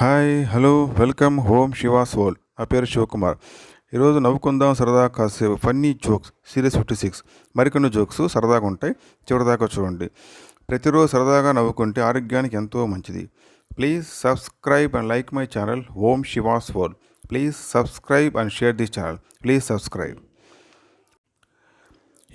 Hi hello welcome home Shivas వోల్ నా పేరు శివకుమార్. ఈరోజు నవ్వుకుందాం సరదా కాసేపు funny jokes serious fifty six. మరికొన్ని జోక్స్ సరదాగా ఉంటాయి చివరిదాకా చూడండి. ప్రతిరోజు సరదాగా నవ్వుకుంటే ఆరోగ్యానికి ఎంతో మంచిది. Please subscribe and like my channel home Shivas whole please subscribe and share this channel. Please subscribe.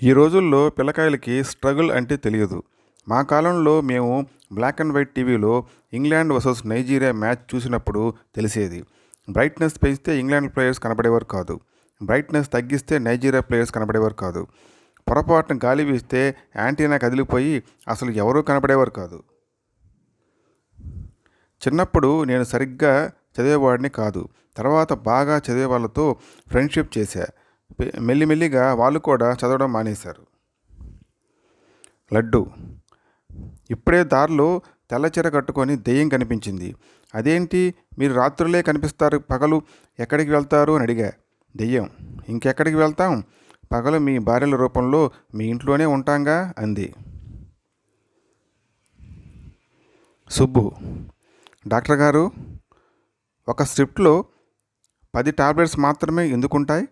ఈ రోజుల్లో పిల్లకాయలకి స్ట్రగుల్ అంటే తెలియదు. మా కాలంలో మేము బ్లాక్ అండ్ వైట్ టీవీలో ఇంగ్లాండ్ వర్సెస్ నైజీరియా మ్యాచ్ చూసినప్పుడు తెలిసేది. బ్రైట్నెస్ పెంచితే ఇంగ్లాండ్ ప్లేయర్స్ కనబడేవారు కాదు. బ్రైట్నెస్ తగ్గిస్తే నైజీరియా ప్లేయర్స్ కనబడేవారు కాదు. పొరపాటున గాలి వీస్తే యాంటీనా కదిలిపోయి అసలు ఎవరూ కనబడేవారు కాదు. చిన్నప్పుడు నేను సరిగ్గా చదివేవాడిని కాదు. తర్వాత బాగా చదివే వాళ్ళతో ఫ్రెండ్షిప్ చేశా. మెల్లిమెల్లిగా వాళ్ళు కూడా చదవడం మానేశారు. లడ్డు ఇప్పుడే దారిలో తెల్లచీర కట్టుకొని దెయ్యం కనిపించింది. అదేంటి? మీరు రాత్రులే కనిపిస్తారు. పగలు ఎక్కడికి వెళ్తారు? అని అడిగా. దెయ్యం. ఇంకెక్కడికి వెళ్తాం? పగలు మీ భార్యల రూపంలో మీ ఇంట్లోనే ఉంటాంగా? అంది. సుబ్బు. డాక్టర్ గారు ఒక స్ట్రిప్ట్లో పది టాబ్లెట్స్ మాత్రమే ఎందుకుంటాయి?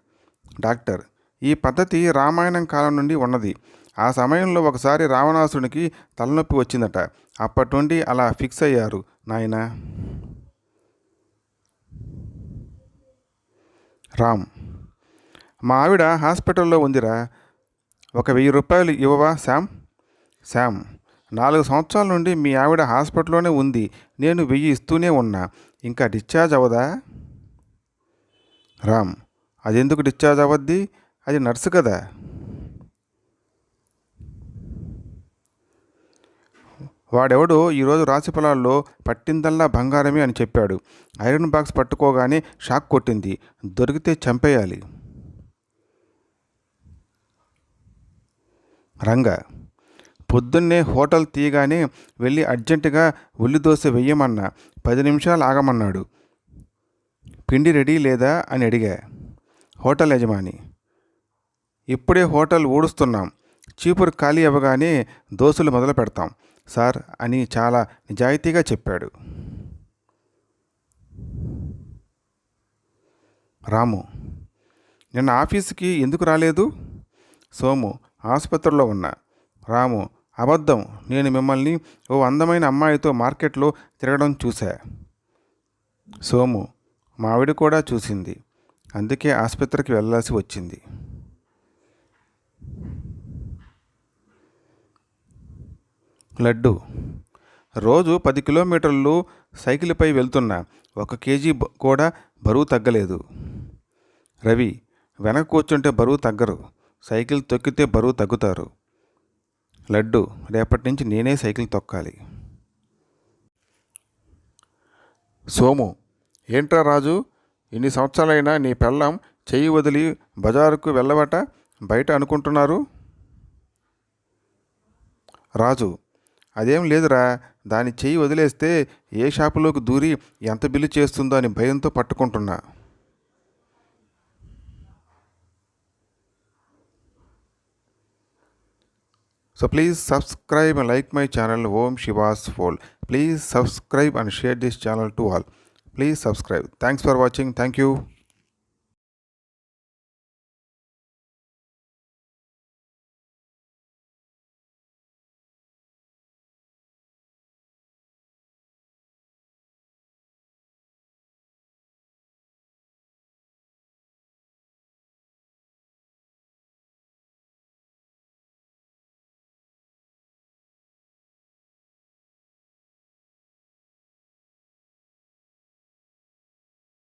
డాక్టర్ ఈ పద్ధతి రామాయణం కాలం నుండి ఉన్నది. ఆ సమయంలో ఒకసారి రావణాసుడికి తలనొప్పి వచ్చిందట. అప్పటి నుండి అలా ఫిక్స్ అయ్యారు. నాయనా! రామ్! మా ఆవిడ హాస్పిటల్లో ఉందిరా. ఒక వెయ్యి రూపాయలు ఇవ్వవా శామ్ శామ్ నాలుగు సంవత్సరాల నుండి మీ ఆవిడ హాస్పిటల్లోనే ఉంది. నేను వెయ్యి ఇస్తూనే ఉన్నా. ఇంకా డిశ్చార్జ్ అవ్వదా? రామ్! అది ఎందుకు డిశ్చార్జ్ అవ్వద్ది? అది నర్సు కదా! వాడెవడో ఈరోజు రాశి ఫలాల్లో పట్టిందల్లా బంగారమే అని చెప్పాడు. ఐరన్ బాక్స్ పట్టుకోగానే షాక్ కొట్టింది. దొరికితే చంపేయాలి. రంగ పొద్దున్నే హోటల్ తీయగానే వెళ్ళి అర్జెంటుగా ఉల్లి దోశ వెయ్యమన్నా పది నిమిషాలు ఆగమన్నాడు. పిండి రెడీ లేదా అని అడిగా. హోటల్ యజమాని ఇప్పుడే హోటల్ ఊడుస్తున్నాం. చీపురు ఖాళీ అవ్వగానే దోశలు మొదలు పెడతాం. సార్ అని చాలా నిజాయితీగా చెప్పాడు. రాము నిన్న ఆఫీస్కి ఎందుకు రాలేదు? సోము ఆసుపత్రిలో ఉన్నా. రాము అబద్ధం. నేను మిమ్మల్ని ఓ అందమైన అమ్మాయితో మార్కెట్లో తిరగడం చూశా. సోము మావిడి కూడా చూసింది. అందుకే ఆసుపత్రికి వెళ్ళాల్సి వచ్చింది. లడ్డు. రోజు పది కిలోమీటర్లు సైకిల్పై వెళ్తున్నా ఒక కేజీ కూడా బరువు తగ్గలేదు. రవి వెనక కూర్చుంటే బరువు తగ్గరు. సైకిల్ తొక్కితే బరువు తగ్గుతారు. లడ్డు రేపటి నుంచి నేనే సైకిల్ తొక్కాలి. సోము ఏంట్రా రాజు? ఇన్ని సంవత్సరాలైనా నీ పెళ్ళం చెయ్యి వదిలి బజారుకు వెళ్ళవట? బయట అనుకుంటున్నారు? రాజు అదేం లేదురా. దాని చెయ్యి వదిలేస్తే ఏ షాపులోకి దూరి ఎంత బిల్లు చేస్తుందో అని భయంతో పట్టుకుంటున్నా. So please subscribe and like my channel. Om Shivas pole. Please subscribe and share this channel to all. Please subscribe. Thanks for watching. Thank you.